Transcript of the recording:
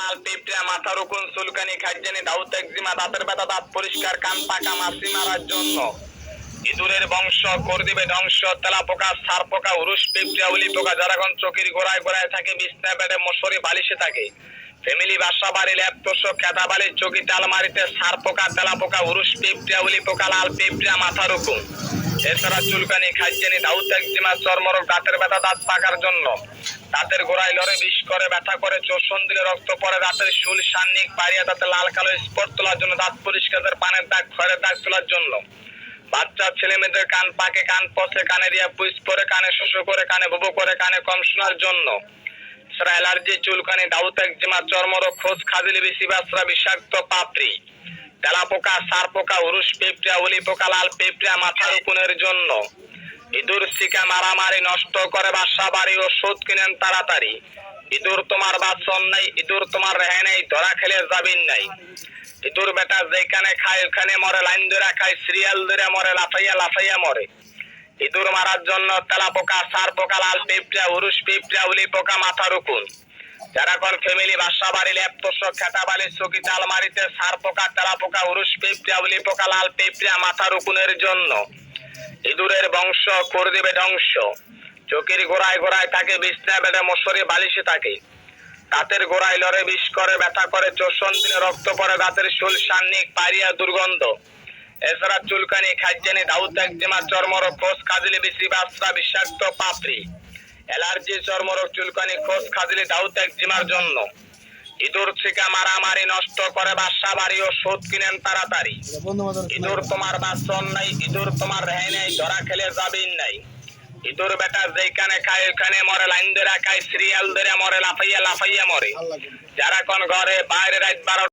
লাল পিঁপড়া মাথার উকুন চুলকানি, খাইজানি দাউত একজিমা দাঁতের ব্যথা, দাঁত পরিষ্কার, কান পাকা, মাছি মারার জন্য। ইঁদুরের বংশ করে দিবে ধ্বংস, তেলা পোকা, সার পোকা, উরুস, পিঁপড়া, উলি পোকা যারা চকির গোড়ায় গোড়ায় থাকে, বিছনা বেডে মশরি বালিশে থাকে। ফ্যামিলি বাসা বাড়ি ল্যাপ তোষক খেতা বালি চকিতে আলমারিতে সার পোকা, তেলা পোকা, উরুস, পিঁপড়া, উলি পোকা, লাল পিঁপড়া মাথার উকুন এছাড়া চুলকানি, খাইজানি দাউত একজিমা চর্মরোগ, দাঁতের ব্যথা, দাঁত পাকার জন্য। দাঁতের গোড়ায় লড়ে, বিষ করে, ব্যথা করে চোষণ দিলে রক্ত পড়ে দাঁতের শুল সান্নিক পাড়িয়া দাঁতে লাল কালো স্পট তোলার জন্য দাঁত পরিষ্কারের পানের দাগ, খয়ের দাগ তোলার জন্য। বাচ্চা, ছেলে মেয়েদের কান পাকে, কান পচে, কানে দিয়া পুইস পরে, কানে শোষো করে, কানে বুবু করে, কানে কম শোনার জন্য। সেটা অ্যালার্জি, চুলকানি দাউত একজিমা, চর্মরোগ, খোঁজ খাদিলি বেশি বাসরা বিষাক্ত পাপড়ি। তেলা পোকা সার পোকা উরুস, পেঁপড়া উলি পোকা লাল পেঁপড়া মাথার উকুনের জন্য। ইঁদুর শিকা মারামারি নষ্ট করে বাসা বাড়ি ওষুধ কিনেন তাড়াতাড়ি। ইঁদুর তোমার বাসন নাই, ইঁদুর তোমার রেহে নেই, ধরা খেলে যাবিন নাই। ইঁদুর বেটা যেখানে খায় ওখানে মরে, লাইন ধরে খায়, সিরিয়াল ধরে মরে, লাফাইয়া লাফাইয়া মরে। ইঁদুর মারার জন্য তেলা পোকা, সার পোকা, লাল পিঁপড়া উরুস পিঁপড়া, উলি পোকা, মাথা রুকুন। যারা কোন ফ্যামিলি বাসা বাড়ি ল্যাপ তোষক খেতা বালি চকিতে আলমারিতে সার পোকা, তেলা পোকা উরুস পিঁপড়া, উলি পোকা, লাল পিঁপড়া, মাথা রুকুনের জন্য। ইঁদুরের বংশ করে দেবে ধ্বংস। চোখের গোড়ায় গোড়ায় থাকে বিছনা বেড়ে মশরি বালিশে থাকে। দাঁতের গোড়ায় লড়ে বিষ করে, ব্যথা করে, চোষণ দিলে রক্ত পড়ে, দাঁতের শুল সান্নিক পারিয়া দুর্গন্ধ। এছাড়া চুলকানি, খাইজানি দাউত একজিমা, চর্মরোগ, খোঁজ খাদিলে বেশি বাসরা বিষাক্ত পাপড়ি। অ্যালার্জি, চর্মরোগ, চুলকানি, খোঁজ খাদিলে দাউত একজিমার জন্য। ইঁদুর থেকে মারামারি নষ্ট করে বাসা বাড়ি ও সুদ কিনেন তাড়াতাড়ি। ইঁদুর তোমার বাসন নাই, ইঁদুর তোমার রেহে নাই, ধরা খেলে যাবেন নাই। ইঁদুর বেটা যেখানে খায় ওখানে মরে, লাইন ধরে খায়, সিরিয়াল ধরে মরে, লাফাইয়া লাফাইয়া মরে। যারা কোন ঘরে বাইরে রাত বারো